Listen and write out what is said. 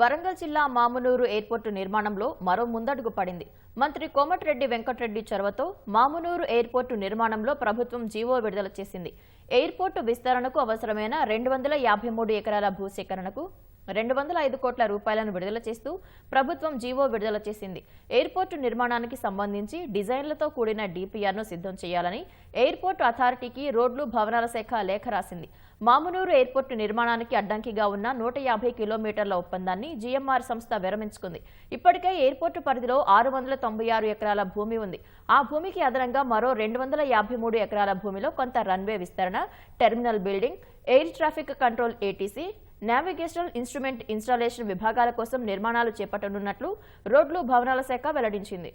వరంగల్ జిల్లా మామునూరు ఎయిర్పోర్టు నిర్మాణంలో మరో ముందడుగు పడింది. మంత్రి కోమటిరెడ్డి వెంకటరెడ్డి చొరవతో మామునూరు ఎయిర్పోర్టు నిర్మాణంలో ప్రభుత్వం జీవో విడుదల చేసింది. ఎయిర్పోర్టు విస్తరణకు అవసరమైన రెండు వందల యాభై మూడు ఎకరాల భూసేకరణకు రెండు వందల ఐదు కోట్ల రూపాయలను విడుదల చేస్తూ ప్రభుత్వం జీవో విడుదల చేసింది. ఎయిర్పోర్టు నిర్మాణానికి సంబంధించి డిజైన్లతో కూడిన డీపీఆర్ను సిద్ధం చేయాలని ఎయిర్పోర్టు అథారిటీకి రోడ్లు భవనాల శాఖ లేఖ రాసింది. మామునూరు ఎయిర్పోర్టు నిర్మాణానికి అడ్డంకిగా ఉన్న నూట యాభై కిలోమీటర్ల ఒప్పందాన్ని జీఎంఆర్ సంస్థ విరమించుకుంది. ఇప్పటికే ఎయిర్పోర్టు పరిధిలో ఆరు వందల తొంభై ఆరు ఎకరాల భూమి ఉంది. ఆ భూమికి అదనంగా మరో రెండు వందల యాభై మూడు ఎకరాల భూమిలో కొంత రన్వే విస్తరణ terminal building air traffic control ATC navigational instrument installation విభాగాల కోసం నిర్మాణాలు చేపట్టనున్నట్లు రోడ్లు భవనాల శాఖ వెల్లడించింది.